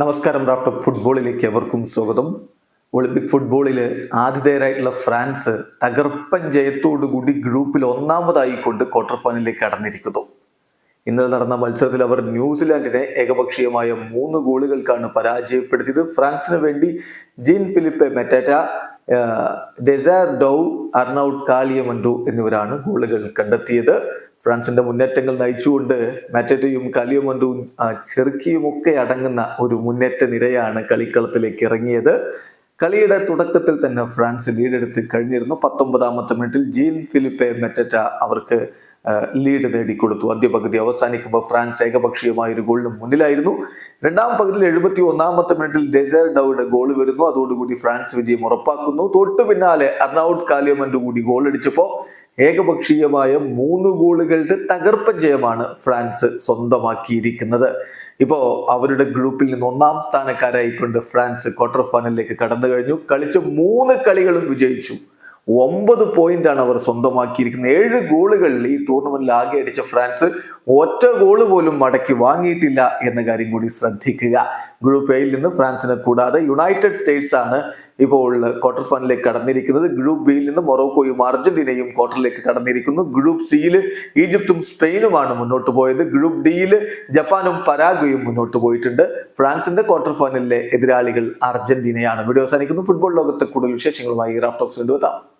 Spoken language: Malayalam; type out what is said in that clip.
നമസ്കാരം റാഫ്റ്റ് ഫുട്ബോളിലേക്ക് എവർക്കും സ്വാഗതം. ഒളിമ്പിക് ഫുട്ബോളിൽ ആതിഥേയരായിട്ടുള്ള ഫ്രാൻസ് തകർപ്പൻ ജയത്തോടുകൂടി ഗ്രൂപ്പിൽ ഒന്നാമതായിക്കൊണ്ട് ക്വാർട്ടർ ഫൈനലിലേക്ക് കടന്നിരിക്കുന്നു. ഇന്നലെ നടന്ന മത്സരത്തിൽ അവർ ന്യൂസിലാൻഡിനെ ഏകപക്ഷീയമായ മൂന്ന് ഗോളുകൾക്കാണ് പരാജയപ്പെടുത്തിയത്. ഫ്രാൻസിന് വേണ്ടി ജീൻ ഫിലിപ്പ് മെറ്റാറ്റ ഡെസാർ ഡൗ അർണൌട്ട് കാളിയമൻഡു എന്നിവരാണ് ഗോളുകൾ കണ്ടെത്തിയത്. ഫ്രാൻസിന്റെ മുന്നേറ്റങ്ങൾ നയിച്ചുകൊണ്ട് മാറ്ററ്റയും ചെറുക്കിയും ഒക്കെ അടങ്ങുന്ന ഒരു മുന്നേറ്റ നിരയാണ് കളിക്കളത്തിലേക്ക് ഇറങ്ങിയത്. കളിയുടെ തുടക്കത്തിൽ തന്നെ ഫ്രാൻസ് ലീഡെടുത്ത് കഴിഞ്ഞിരുന്നു. പത്തൊമ്പതാമത്തെ മിനിറ്റിൽ ജീൻ ഫിലിപ്പെ മെറ്ററ്റ അവർക്ക് ലീഡ് നേടിക്കൊടുത്തു. ആദ്യ പകുതി അവസാനിക്കുമ്പോൾ ഫ്രാൻസ് ഏകപക്ഷീയമായ ഒരു ഗോളിന് മുന്നിലായിരുന്നു. രണ്ടാം പകുതിയിൽ എഴുപത്തി ഒന്നാമത്തെ മിനിറ്റിൽ ഡെസേർ ഡൗഡ് ഗോൾ വരുന്നു. അതോടുകൂടി ഫ്രാൻസ് വിജയം ഉറപ്പാക്കുന്നു. തൊട്ടു പിന്നാലെ അർണൌട്ട് കാലിയമൻഡ് കൂടി ഗോൾ അടിച്ചപ്പോൾ ഏകപക്ഷീയമായ മൂന്ന് ഗോളുകളുടെ തകർപ്പൻ ജയമാണ് ഫ്രാൻസ് സ്വന്തമാക്കിയിരിക്കുന്നത്. ഇപ്പോ അവരുടെ ഗ്രൂപ്പിൽ നിന്ന് ഒന്നാം സ്ഥാനക്കാരായിക്കൊണ്ട് ഫ്രാൻസ് ക്വാർട്ടർ ഫൈനലിലേക്ക് കടന്നു കഴിഞ്ഞു. കളിച്ച മൂന്ന് കളികളും വിജയിച്ചു. ഒമ്പത് ആണ് അവർ സ്വന്തമാക്കിയിരിക്കുന്നത്. ഏഴ് ഗോളുകളിൽ ഈ ടൂർണമെന്റിൽ ആകെ അടിച്ച ഫ്രാൻസ് ഒറ്റ ഗോൾ പോലും മടക്കി വാങ്ങിയിട്ടില്ല എന്ന കാര്യം കൂടി ശ്രദ്ധിക്കുക. ഗ്രൂപ്പ് എയിൽ നിന്ന് ഫ്രാൻസിനെ കൂടാതെ യുണൈറ്റഡ് സ്റ്റേറ്റ്സ് ആണ് ഇപ്പോൾ ക്വാർട്ടർ ഫൈനലിലേക്ക് കടന്നിരിക്കുന്നത്. ഗ്രൂപ്പ് ബിയിൽ നിന്ന് മൊറോക്കോയും അർജന്റീനയും ക്വാർട്ടറിലേക്ക് കടന്നിരിക്കുന്നു. ഗ്രൂപ്പ് സിയിൽ ഈജിപ്തും സ്പെയിനുമാണ് മുന്നോട്ട് പോയത്. ഗ്രൂപ്പ് ഡിയിൽ ജപ്പാനും പരാഗ്വയും മുന്നോട്ട് പോയിട്ടുണ്ട്. ഫ്രാൻസിന്റെ ക്വാർട്ടർ ഫൈനലിലെ എതിരാളികൾ അർജന്റീനയാണ്. വീഡിയോ അവസാനിക്കുന്നു. ഫുട്ബോൾ ലോകത്തെ കൂടുതൽ വിശേഷങ്ങളുമായി റാഫ്റ്റോക്സ് കൊണ്ടുവെത്താം.